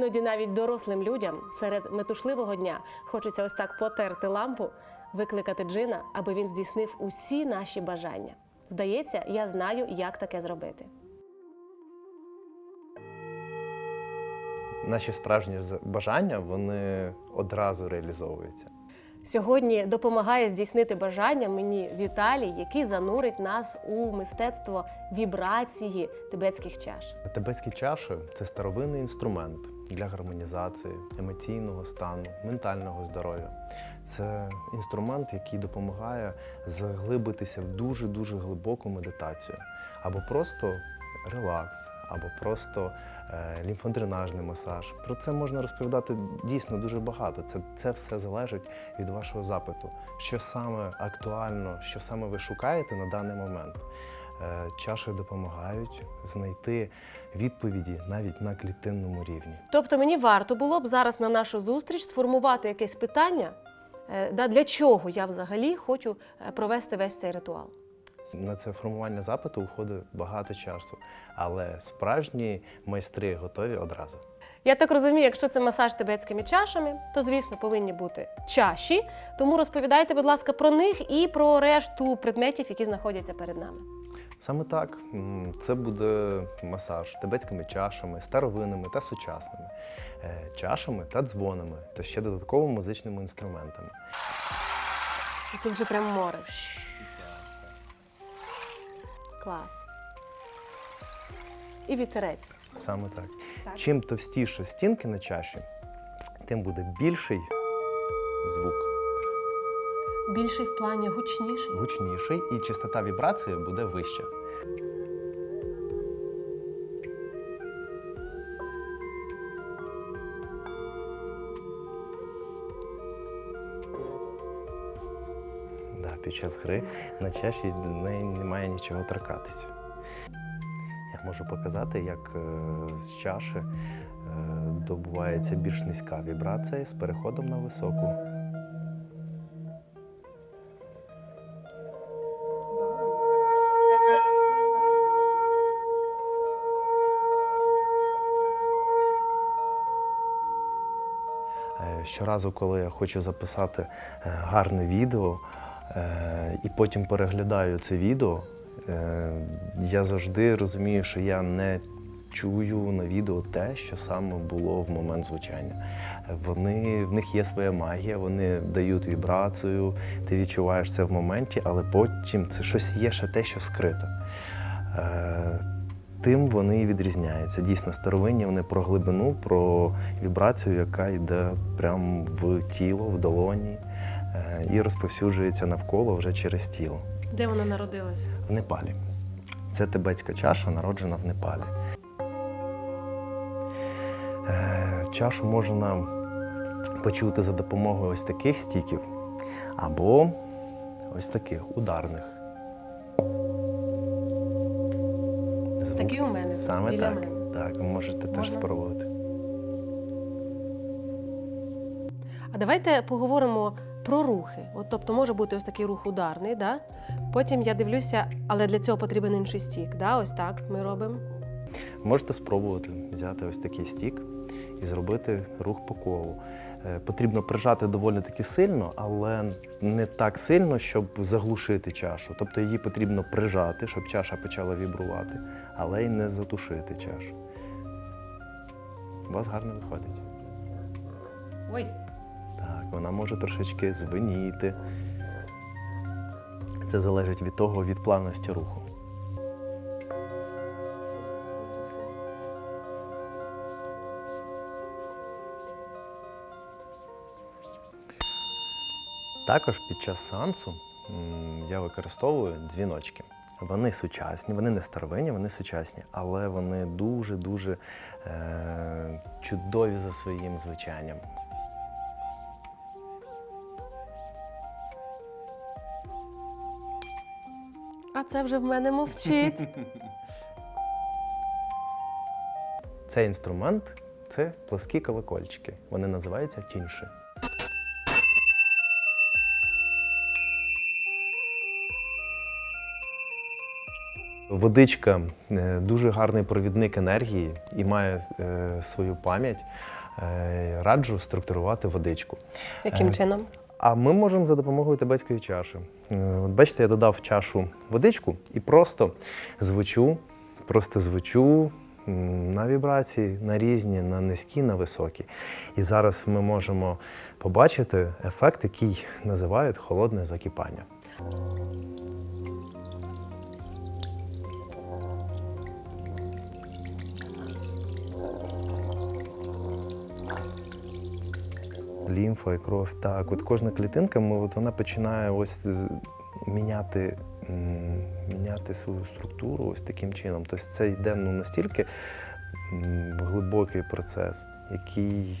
Іноді навіть дорослим людям серед метушливого дня хочеться ось так потерти лампу, викликати джина, аби він здійснив усі наші бажання. Здається, я знаю, як таке зробити. Наші справжні бажання вони одразу реалізовуються. Сьогодні допомагає здійснити бажання мені Віталій, який занурить нас у мистецтво вібрації тибетських чаш. Тибетські чаші це старовинний інструмент для гармонізації емоційного стану, ментального здоров'я. Це інструмент, який допомагає заглибитися в дуже дуже глибоку медитацію, або просто релакс, або просто е, лімфодренажний масаж. Про це можна розповідати дійсно дуже багато. Це, це все залежить від вашого запиту, що саме актуально, що саме ви шукаєте на даний момент. Е, Чаші допомагають знайти відповіді навіть на клітинному рівні. Тобто мені варто було б зараз на нашу зустріч сформувати якесь питання, е, да, для чого я взагалі хочу е, провести весь цей ритуал. На це формування запиту уходить багато часу, але справжні майстри готові одразу. Я так розумію, якщо це масаж тибетськими чашами, то звісно повинні бути чаші. Тому розповідайте, будь ласка, про них і про решту предметів, які знаходяться перед нами. Саме так, це буде масаж тибетськими чашами, старовинними та сучасними, е, чашами та дзвонами, та ще додатково музичними інструментами. І Тут вже прям море. Клас. І вітерець. Саме так. Так. Чим товстіше стінки на чаші, тим буде більший звук, Більший в плані гучніший. гучніший, і частота вібрації буде вища. Да, під час гри на чаші немає нічого торкатися. Я можу показати, як е, з чаші е, добувається більш низька вібрація з переходом на високу. Щоразу, коли я хочу записати е, гарне відео е, і потім переглядаю це відео, е, я завжди розумію, що я не чую на відео те, що саме було в момент звучання. Вони, в них є своя магія, вони дають вібрацію, ти відчуваєш це в моменті, але потім це щось є ще те, що скрито. Тим вони і відрізняються. Дійсно, старовинні вони про глибину, про вібрацію, яка йде прямо в тіло, в долоні е, і розповсюджується навколо вже через тіло. Де вона народилась? В Непалі. Це тибетська чаша, народжена в Непалі. Е, Чашу можна почути за допомогою ось таких стіків або ось таких ударних. Такі у мене. Саме біля так. мене. Так, можете теж спробувати. А давайте поговоримо про рухи. От, тобто може бути ось такий рух ударний, да? потім я дивлюся, але для цього потрібен інший стік. Да? Ось так ми робимо. Можете спробувати взяти ось такий стік і зробити рух по колу. Е, Потрібно прижати доволі таки сильно, але не так сильно, щоб заглушити чашу. Тобто її потрібно прижати, щоб чаша почала вібрувати, але й не затушити чашу. У вас гарно виходить. Ой. Так, вона може трошечки звеніти. Це залежить від того, від плавності руху. Також під час сеансу я використовую дзвіночки. Вони сучасні, вони не старовинні, вони сучасні, але вони дуже-дуже е- чудові за своїм звучанням. А це вже в мене мовчить. Цей інструмент це плоскі колокольчики. Вони називаються тінші. Водичка е, дуже гарний провідник енергії і має е, свою пам'ять. Е, Раджу структурувати водичку. Яким чином? А ми можемо за допомогою тибетської чаші. От бачите, я додав в чашу водичку і просто звучу, просто звучу на вібрації, на різні, на низькі, на високі. І зараз ми можемо побачити ефект, який називають холодне закипання. Лімфа і кров. Так, от кожна клітинка, ми, от вона починає ось міняти, міняти свою структуру ось таким чином. Тобто це йде ну, настільки глибокий процес, який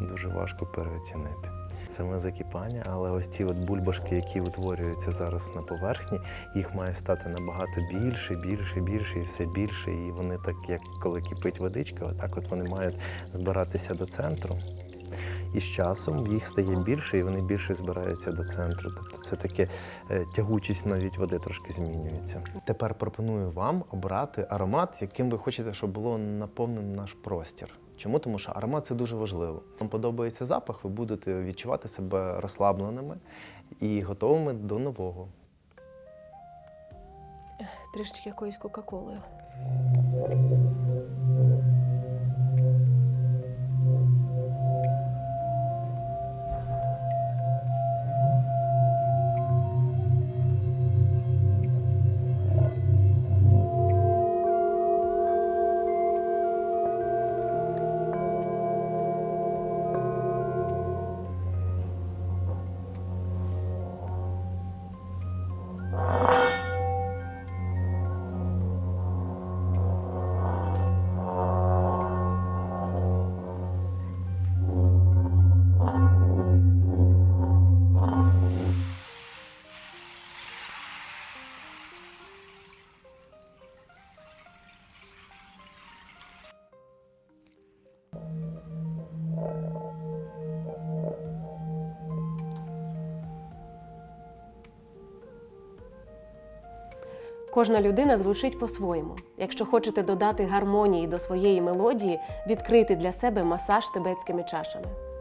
дуже важко переоцінити. Саме закипання, але ось ці от бульбашки, які утворюються зараз на поверхні, їх має стати набагато більше, більше, більше і все більше. І вони так, як коли кипить водичка, отак от вони мають збиратися до центру. І з часом їх стає більше, і вони більше збираються до центру. Тобто це таке е, тягучість навіть води трошки змінюється. Тепер пропоную вам обрати аромат, яким ви хочете, щоб було наповнений наш простір. Чому? Тому що аромат це дуже важливо. Вам подобається запах, ви будете відчувати себе розслабленими і готовими до нового. Трішечки якоюсь кока-колою. Кожна людина звучить по-своєму. Якщо хочете додати гармонії до своєї мелодії, відкрити для себе масаж тибетськими чашами.